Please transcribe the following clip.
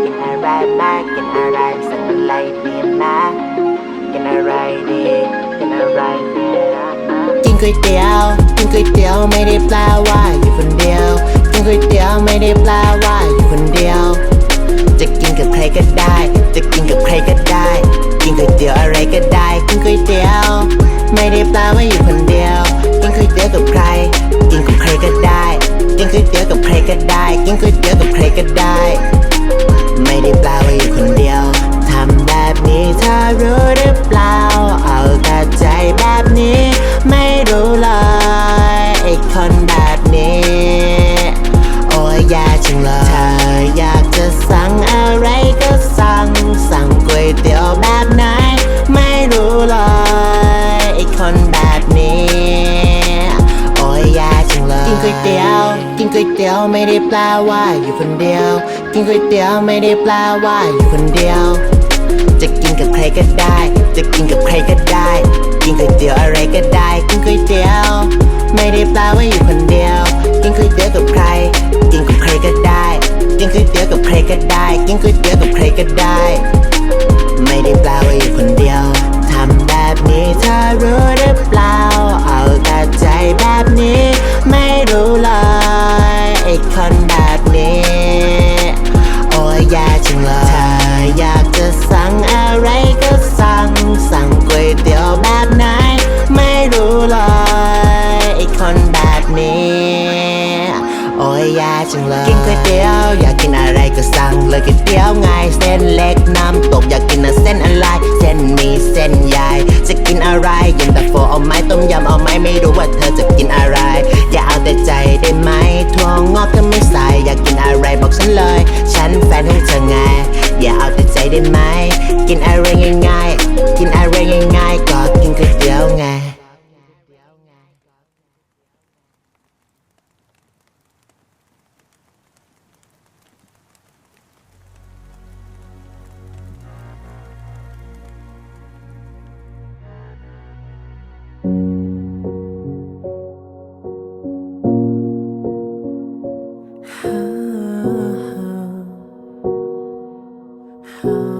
กินอะไรมากินอะไรสั่งอะไรดีมากินอะไรดีกินอะไรดีนะกินก๋วยเตี๋ยวกินก๋วยเตี๋ยวไม่ได้แปลว่าอยู่คนเดียวกินก๋วยเตี๋ยวไม่ได้แปลว่าอยู่คนเดียว จะกินกับใครก็ได้ จะกินกับใครก็ได้ กินก๋วยเตี๋ยวอะไรก็ได้ กินก๋วยเตี๋ยว ไม่ได้แปลว่าอยู่คนเดียว กินก๋วยเตี๋ยวกับใคร กินกับใครก็ได้ กินก๋วยเตี๋ยวกับใครก็ได้ กินก๋วยเตี๋ยวกับใครก็ได้ โอ้ยแย่จังเลยเธออยากจะสั่งอะไรก็สั่ง สั่งก๋วยเตี๋ยวแบบไหน ไม่รู้เลยไอคนแบบนี้ โอ้ยแย่จังเลย กินก๋วยเตี๋ยว กินก๋วยเตี๋ยวไม่ได้แปลว่าอยู่คนเดียว กินก๋วยเตี๋ยวไม่ได้แปลว่าอยู่คนเดียว จะกินกับใครก็ได้ จะกินกับใครก็ได้ กินก๋วยเตี๋ยวอะไรก็ได้ กินก๋วยเตี๋ยว ไม่ได้แปลว่าอยู่คนเดียว รก็ได้ กินก๋วยเตี๋ยวกับใครก็ได้ ไม่ได้แปลว่าอยู่คนเดียวทำแบบนี้เธอรู้หรือเปล่า เอาแต่ใจแบบนี้ ไม่รู้เลยไอ้คนแบบนี้ โอ้ยแย่จังเลยเธออย ยย่จังเลยกินก๋วยเตี๋ยว อยากกินอะไรก็สั่งเลยก๋วยเตี๋ยวไงเส้นเล็กน้ำตกอยากกินอะเส้นอะไรเส้นมีเส้นใหญ่จะกินอะไรยินตาโฟเอาไหมต้มยำเอาไหมไม่รู้ว่าเธอจะกินอะไร อย่าเอาแต่ใจได้ไหมถั่วงงอกก็ไม่ใส่อยากกินอะไรบอกฉันเลย ฉันแฟนของเธอไง อย่าเอาแต่ใจได้ไหม how